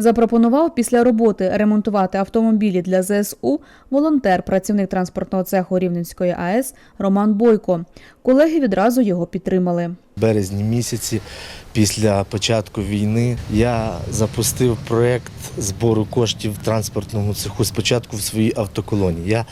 Запропонував після роботи ремонтувати автомобілі для ЗСУ волонтер, працівник транспортного цеху Рівненської АЕС Роман Бойко. Колеги відразу його підтримали. Березні місяці після початку війни я запустив проєкт збору коштів в транспортному цеху спочатку в своїй автоколоні. Я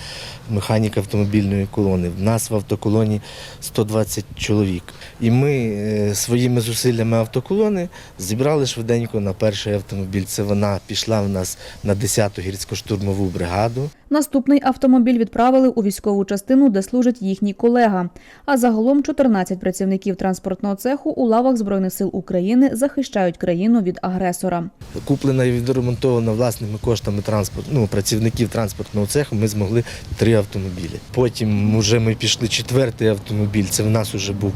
механік автомобільної колони. В нас в автоколоні 120 чоловік. І ми е, своїми зусиллями автоколони зібрали швиденько на перший автомобіль. Це вона пішла в нас на 10-ту гірсько-штурмову бригаду. Наступний автомобіль відправили у військову частину, де служить їхній колега. А загалом 14 працівників транспортного цеху у лавах Збройних сил України захищають країну від агресора. Куплена і відремонтована власними коштами транспорт, ну, працівників транспортного цеху, ми змогли три автомобілі. Потім вже ми пішли четвертий автомобіль. Це в нас вже був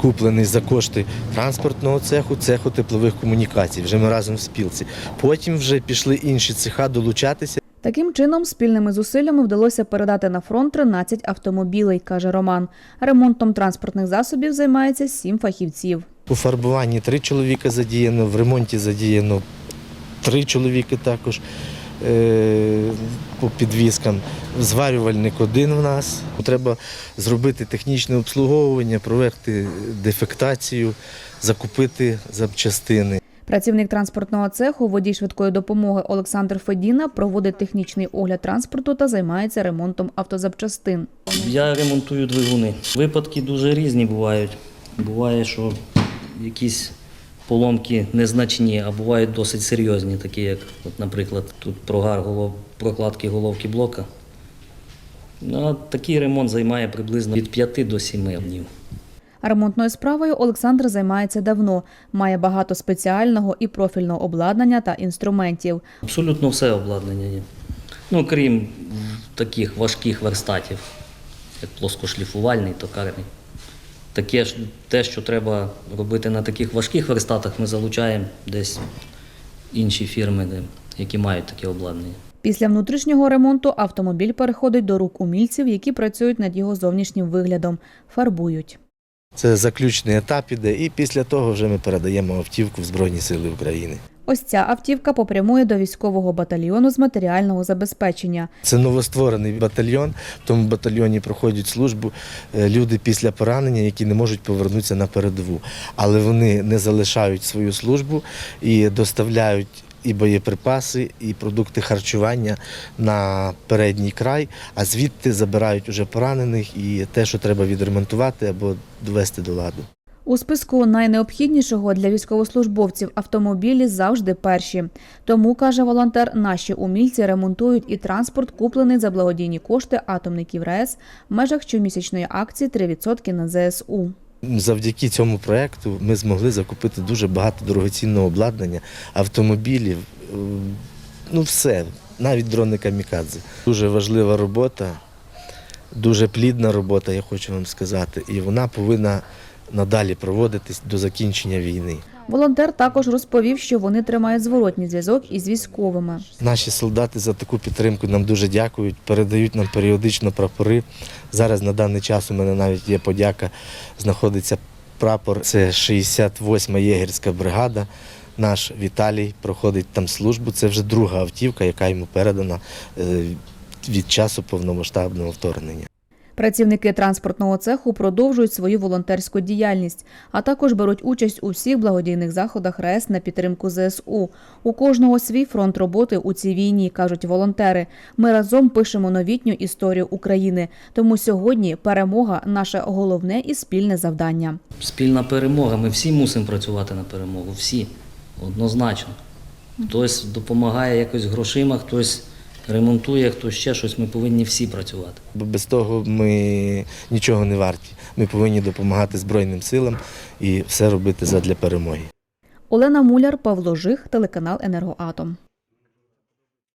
куплений за кошти транспортного цеху, цеху теплових комунікацій. Вже ми разом в спілці. Потім вже пішли інші цеха долучатися. Таким чином, спільними зусиллями вдалося передати на фронт 13 автомобілей, каже Роман. Ремонтом транспортних засобів займається сім фахівців. У фарбуванні три чоловіка задіяно, в ремонті задіяно три чоловіки також е, по підвіскам. Зварювальник один в нас. Треба зробити технічне обслуговування, провести дефектацію, закупити запчастини. Працівник транспортного цеху, водій швидкої допомоги Олександр Федіна проводить технічний огляд транспорту та займається ремонтом автозапчастин. Я ремонтую двигуни. Випадки дуже різні бувають. Буває, що якісь поломки незначні, а бувають досить серйозні, такі як, от, наприклад, тут прогар голов... прокладки головки блока. Ну, такий ремонт займає приблизно від 5 до 7 днів. Ремонтною справою Олександр займається давно, має багато спеціального і профільного обладнання та інструментів. Абсолютно все обладнання є. Ну, крім таких важких верстатів, як плоскошліфувальний, токарний. Таке ж те, що треба робити на таких важких верстатах, ми залучаємо десь інші фірми, які мають таке обладнання. Після внутрішнього ремонту автомобіль переходить до рук умільців, які працюють над його зовнішнім виглядом, фарбують. Це заключний етап іде, і після того вже ми передаємо автівку в Збройні Сили України. Ось ця автівка попрямує до військового батальйону з матеріального забезпечення. Це новостворений батальйон. В тому батальйоні проходять службу е, люди після поранення, які не можуть повернутися на передову. Але вони не залишають свою службу і доставляють і боєприпаси, і продукти харчування на передній край, а звідти забирають уже поранених і те, що треба відремонтувати або довести до ладу. У списку найнеобхіднішого для військовослужбовців автомобілі завжди перші. Тому, каже волонтер, наші умільці ремонтують і транспорт, куплений за благодійні кошти атомників РАЕС в межах щомісячної акції 3% на ЗСУ. Завдяки цьому проєкту ми змогли закупити дуже багато дорогоцінного обладнання, автомобілів, е, ну все, навіть дрони камікадзе. Дуже важлива робота, дуже плідна робота, я хочу вам сказати, і вона повинна надалі проводитись до закінчення війни. Волонтер також розповів, що вони тримають зворотній зв'язок із військовими. Наші солдати за таку підтримку нам дуже дякують, передають нам періодично прапори. Зараз на даний час у мене навіть є подяка, знаходиться прапор. Це 68-ма єгерська бригада. Наш Віталій проходить там службу. Це вже друга автівка, яка йому передана е, від часу повномасштабного вторгнення. Працівники транспортного цеху продовжують свою волонтерську діяльність, а також беруть участь у всіх благодійних заходах РАЕС на підтримку ЗСУ. У кожного свій фронт роботи у цій війні, кажуть волонтери. Ми разом пишемо новітню історію України. Тому сьогодні перемога наше головне і спільне завдання. Спільна перемога. Ми всі мусимо працювати на перемогу. Всі. Однозначно. Хтось допомагає якось грошима, хтось ремонтує, хтось ще щось. Ми повинні всі працювати. Бо без того ми нічого не варті. Ми повинні допомагати Збройним силам і все робити задля перемоги. Олена Муляр, Павло Жих, телеканал Енергоатом.